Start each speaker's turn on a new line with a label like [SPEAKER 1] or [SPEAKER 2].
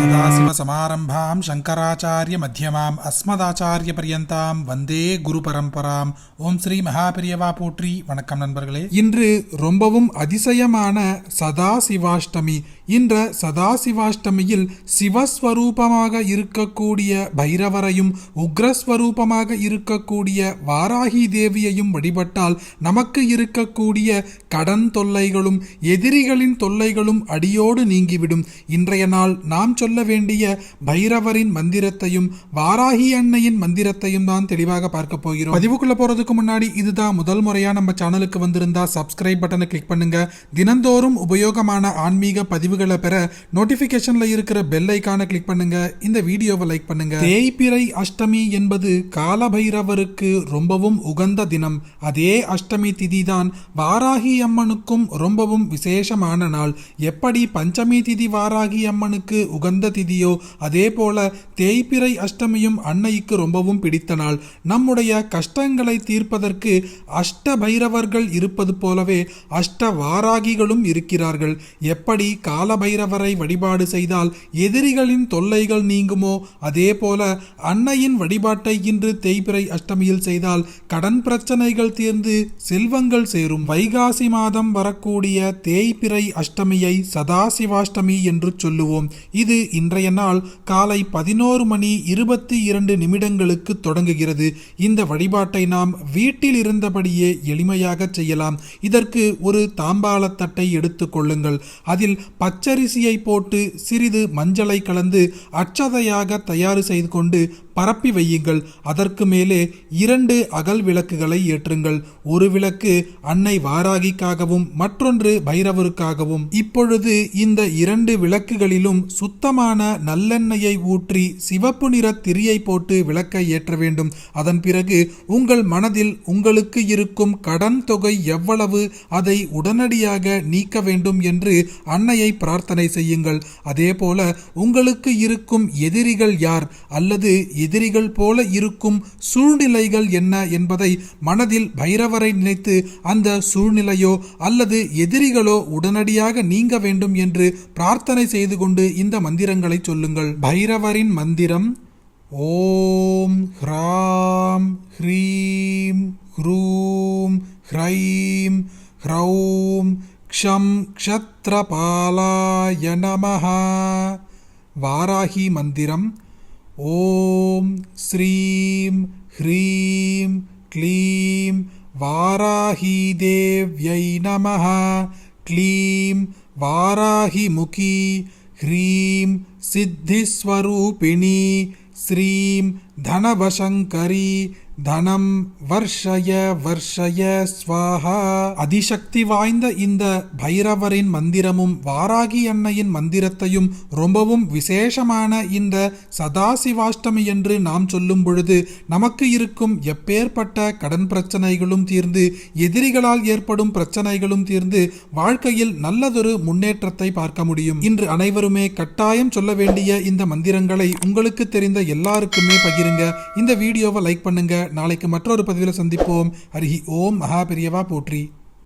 [SPEAKER 1] சதாசிவசமாரம்பாம் சங்கராச்சாரிய மத்தியமாம் அஸ்மதாச்சாரிய பரியந்தாம் வந்தே குரு பரம்பராம் ஓம் ஸ்ரீ மகாபிரியவா போற்றி வணக்கம் நண்பர்களே இன்று ரொம்பவும் அதிசயமான சதாசிவாஷ்டமி இன்ற சதாசிவாஷ்டமியில் சிவஸ்வரூபமாக இருக்கக்கூடிய பைரவரையும் உக்ரஸ்வரூபமாக இருக்கக்கூடிய வாராகி தேவியையும் வழிபட்டால் நமக்கு இருக்கக்கூடிய கடன் தொல்லைகளும் எதிரிகளின் தொல்லைகளும் அடியோடு நீங்கிவிடும். இன்றைய நாள் நாம் சொல்ல வேண்டிய பைரவரின் மந்திரத்தையும் வாராகி அன்னையின் மந்திரத்தையும் தான் தெளிவாக பார்க்க போகிறோம். பதிவுக்குள்ள போறதுக்கு முன்னாடி இதுதான் முதல் முறையா நம்ம சேனலுக்கு வந்திருந்தா சப்ஸ்கிரைப் பட்டனை கிளிக் பண்ணுங்க. தினந்தோறும் உபயோகமான ஆன்மீக பதிவு பதிவுகளை பெற நோட்டிபிகேஷன்ல இருக்கிற பெல் ஐக்கானை கிளிக் பண்ணுங்க. இந்த வீடியோவை லைக் பண்ணுங்க. தேய்பிறை அஷ்டமி என்பது காலபைரவருக்கு ரொம்பவும் உகந்த தினம். அதே அஷ்டமி திதி தான் வாராகி அம்மனுக்கும் ரொம்பவும் விசேஷமான நாள். எப்படி பஞ்சமி திதி வாராகி அம்மனுக்கு உகந்த திதியோ அதே போல தேய்பிறை அஷ்டமியும் அன்னைக்கு ரொம்பவும் பிடித்த நாள். நம்முடைய கஷ்டங்களை தீர்ப்பதற்கு அஷ்ட பைரவர்கள் இருப்பது போலவே அஷ்ட வாராகிகளும் இருக்கிறார்கள். எப்படி கால காலபைரவரை வழிபாடு செய்தால் எதிரிகளின் தொல்லைகள் நீங்குமோ? அதே போல அன்னையின் வழிபாட்டை இன்று தேய்பிறை அஷ்டமியில் செய்தால் கடன் பிரச்சனைகள் தீர்ந்து செல்வங்கள் சேரும். வைகாசி மாதம் வரக்கூடிய தேய்பிறை அஷ்டமியை சதாசிவாஷ்டமி என்று சொல்லுவோம். இது இன்றைய நாள் காலை பதினோரு மணி இருபத்தி இரண்டு நிமிடங்களுக்கு தொடங்குகிறது. இந்த வழிபாட்டை நாம் வீட்டில் இருந்தபடியே எளிமையாக செய்யலாம். இதற்கு ஒரு தாம்பாளத்தட்டை எடுத்துக் கொள்ளுங்கள். அதில் பச்சரிசியை போட்டு சிறிது மஞ்சளை கலந்து அச்சதையாக தயார் செய்து கொண்டு பரப்பி வையுங்கள். அதற்கு மேலே இரண்டு அகல் விளக்குகளை ஏற்றுங்கள். ஒரு விளக்கு அன்னை வாராகிக்காகவும் மற்றொன்று பைரவருக்காகவும். இப்பொழுது இந்த இரண்டு விளக்குகளிலும் சுத்தமான நல்லெண்ணெயை ஊற்றி சிவப்பு நிற திரியை போட்டு விளக்கை ஏற்ற வேண்டும். அதன் பிறகு உங்கள் மனதில் உங்களுக்கு இருக்கும் கடன் தொகை எவ்வளவு அதை உடனடியாக நீக்க வேண்டும் என்று அன்னையை பிரார்த்தனை செய்யுங்கள். அதே போல உங்களுக்கு இருக்கும் எதிரிகள் யார்? அல்லது எதிரிகள் போல இருக்கும் சூழ்நிலைகள் என்ன என்பதை மனதில் பைரவரை நினைத்து அந்த சூழ்நிலையோ அல்லது எதிரிகளோ உடனடியாக நீங்க வேண்டும் என்று பிரார்த்தனை செய்து கொண்டு இந்த மந்திரங்களை சொல்லுங்கள். பைரவரின் மந்திரம் ஓம் ஹ்ராம் ஹ்ரீம் ஹ்ரூம் ஹ்ரைம் ஹ்ரௌம் क्षं क्षत्रपालाय नमः वाराहीमन्दिरम् ॐ श्रीं ह्रीं क्लीं वाराहीदेव्यै नमः क्लीं वाराहिमुखी ह्रीं सिद्धिस्वरूपिणी श्रीं धनवशङ्करी தனம் வர்ஷய வர்ஷய ஸ்வாஹா. அதிசக்தி வாய்ந்த இந்த பைரவரின் மந்திரமும் வாராகி அன்னையின் மந்திரத்தையும் ரொம்பவும் விசேஷமான இந்த சதாசிவாஷ்டமி என்று நாம் சொல்லும் பொழுது நமக்கு இருக்கும் எப்பேற்பட்ட கடன் பிரச்சனைகளும் தீர்ந்து எதிரிகளால் ஏற்படும் பிரச்சனைகளும் தீர்ந்து வாழ்க்கையில் நல்லதொரு முன்னேற்றத்தை பார்க்க முடியும். இன்று அனைவருமே கட்டாயம் சொல்ல வேண்டிய இந்த மந்திரங்களை உங்களுக்கு தெரிந்த எல்லாருக்குமே பகிருங்க. இந்த வீடியோவை லைக் பண்ணுங்க நாளைக்கு மற்றொரு பதிவில் சந்திப்போம். ஹரிஹி ஓம் மகா பெரியவா போற்றி.